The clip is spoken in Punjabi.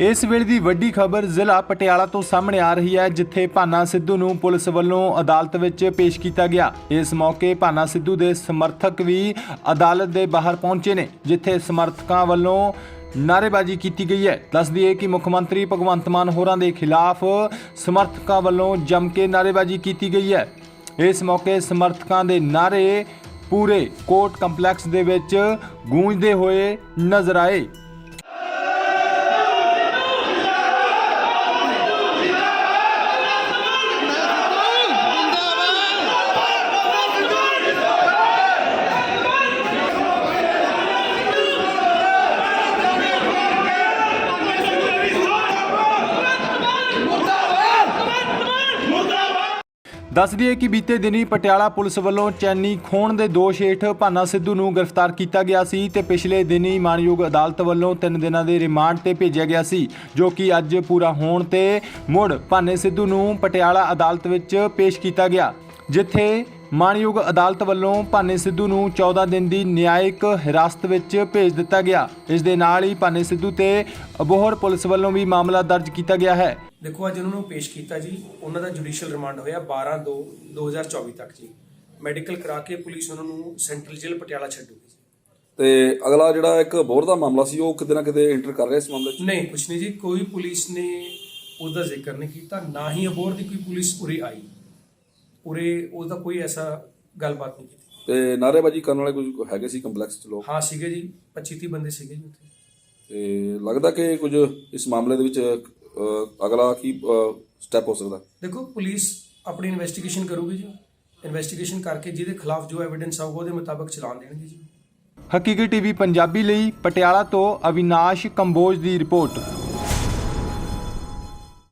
ਇਸ ਵੇਲੇ ਦੀ ਵੱਡੀ ਖਬਰ ਜ਼ਿਲ੍ਹਾ ਪਟਿਆਲਾ ਤੋਂ ਸਾਹਮਣੇ ਆ ਰਹੀ ਹੈ, ਜਿੱਥੇ ਭਾਨਾ ਸਿੱਧੂ ਨੂੰ ਪੁਲਿਸ ਵੱਲੋਂ ਅਦਾਲਤ ਵਿੱਚ ਪੇਸ਼ ਕੀਤਾ ਗਿਆ। ਇਸ ਮੌਕੇ ਭਾਨਾ ਸਿੱਧੂ ਦੇ ਸਮਰਥਕ ਵੀ ਅਦਾਲਤ ਦੇ ਬਾਹਰ ਪਹੁੰਚੇ ਨੇ, ਜਿੱਥੇ ਸਮਰਥਕਾਂ ਵੱਲੋਂ ਨਾਅਰੇਬਾਜ਼ੀ ਕੀਤੀ ਗਈ ਹੈ। ਦੱਸ ਦਈਏ ਕਿ ਮੁੱਖ ਮੰਤਰੀ ਭਗਵੰਤ ਮਾਨ ਹੋਰਾਂ ਦੇ ਖਿਲਾਫ ਸਮਰਥਕਾਂ ਵੱਲੋਂ ਜੰਮ ਕੇ ਨਾਅਰੇਬਾਜ਼ੀ ਕੀਤੀ ਗਈ ਹੈ। ਇਸ ਮੌਕੇ ਸਮਰਥਕਾਂ ਦੇ ਨਾਅਰੇ ਪੂਰੇ ਕੋਰਟ ਕੰਪਲੈਕਸ ਦੇ ਵਿੱਚ ਗੂੰਜਦੇ ਹੋਏ ਨਜ਼ਰ ਆਏ। ਦੱਸ ਦਈਏ ਕਿ ਬੀਤੇ ਦਿਨੀ ਪਟਿਆਲਾ ਪੁਲਿਸ ਵੱਲੋਂ ਚੈਨੀ ਖੋਣ ਦੇ ਦੋਸ਼ ਹੇਠ ਭਾਨਾ ਸਿੱਧੂ ਨੂੰ ਗ੍ਰਿਫਤਾਰ ਕੀਤਾ ਗਿਆ ਸੀ ਤੇ ਪਿਛਲੇ ਦਿਨੀ ਮਾਨਯੋਗ ਅਦਾਲਤ ਵੱਲੋਂ 3 ਦਿਨਾਂ ਦੇ ਰਿਮਾਂਡ ਤੇ ਭੇਜਿਆ ਗਿਆ ਸੀ, ਜੋ ਕਿ ਅੱਜ ਪੂਰਾ ਹੋਣ ਤੇ ਮੁੜ ਭਾਨੇ ਸਿੱਧੂ ਨੂੰ ਪਟਿਆਲਾ ਅਦਾਲਤ ਵਿੱਚ ਪੇਸ਼ ਕੀਤਾ ਗਿਆ, ਜਿੱਥੇ ਮਾਨਯੋਗ ਅਦਾਲਤ ਵੱਲੋਂ ਭਾਨੇ ਸਿੱਧੂ ਨੂੰ 14 ਦਿਨ ਦੀ ਨਿਆਇਕ ਹਿਰਾਸਤ ਵਿੱਚ ਭੇਜ ਦਿੱਤਾ ਗਿਆ। ਇਸ ਦੇ ਨਾਲ ਹੀ ਭਾਨੇ ਸਿੱਧੂ ਤੇ ਅਬੋਹਰ ਪੁਲਿਸ ਵੱਲੋਂ ਵੀ ਮਾਮਲਾ ਦਰਜ ਕੀਤਾ ਗਿਆ ਹੈ। ਦੇਖੋ ਅੱਜ ਉਹਨਾਂ ਨੂੰ ਪੇਸ਼ ਕੀਤਾ ਜੀ ਉਹਨਾਂ ਦਾ ਜੁਡੀਸ਼ੀਅਲ ਰਿਮਾਂਡ ਹੋਇਆ 12 2 2024 ਤੱਕ ਜੀ। ਮੈਡੀਕਲ ਕਰਾ ਕੇ ਪੁਲਿਸ ਉਹਨਾਂ ਨੂੰ ਸੈਂਟਰਲ ਜੇਲ੍ਹ ਪਟਿਆਲਾ ਛੱਡੂਗੀ ਤੇ ਅਗਲਾ ਜਿਹੜਾ ਇੱਕ ਬੋਰ ਦਾ ਮਾਮਲਾ ਸੀ ਉਹ ਕਿਤੇ ਨਾ ਕਿਤੇ ਐਂਟਰ ਕਰ ਰਿਹਾ ਇਸ ਮਾਮਲੇ 'ਚ? ਨਹੀਂ ਕੁਛ ਨਹੀਂ ਜੀ ਕੋਈ ਪੁਲਿਸ ਨੇ ਉਹਦਾ ਜ਼ਿਕਰ ਨਹੀਂ ਕੀਤਾ ਨਾ ਹੀ ਅਬੋਰ ਦੀ ਕੋਈ ਪੁਲਿਸ ਉਰੇ ਆਈ। ਉਰੇ ਉਹਦਾ ਕੋਈ ਐਸਾ ਗੱਲਬਾਤ ਨਹੀਂ ਕੀਤੀ। ਤੇ ਨਾਅਰੇਬਾਜ਼ੀ ਕਰਨ ਵਾਲੇ ਕੁਝ ਹੈਗੇ ਸੀ ਕੰਪਲੈਕਸ 'ਚ ਲੋਕ? ਹਾਂ ਸੀਗੇ ਜੀ 25 30 ਬੰਦੇ ਸੀਗੇ ਜੀ ਉੱਥੇ। ਤੇ ਲੱਗਦਾ ਕਿ ਕੁਝ ਇਸ ਮਾਮਲੇ ਦੇ ਵਿੱਚ ਅਹ, ਅਗਲਾ ਕੀ ਸਟੈਪ ਹੋ ਸਕਦਾ? ਦੇਖੋ ਪੁਲਿਸ ਆਪਣੀ ਇਨਵੈਸਟੀਗੇਸ਼ਨ ਕਰੂਗੀ ਜੀ। ਇਨਵੈਸਟੀਗੇਸ਼ਨ ਕਰਕੇ ਜਿਹਦੇ ਖਿਲਾਫ ਜੋ ਐਵੀਡੈਂਸ ਆਊਗਾ ਉਹਦੇ ਮੁਤਾਬਕ ਚਲਾਨ ਦੇਣਗੇ ਜੀ। ਹਕੀਕੀ ਟੀਵੀ ਪੰਜਾਬੀ ਲਈ ਪਟਿਆਲਾ ਤੋਂ ਅਵਿਨਾਸ਼ ਕੰਬੋਜ ਦੀ ਰਿਪੋਰਟ।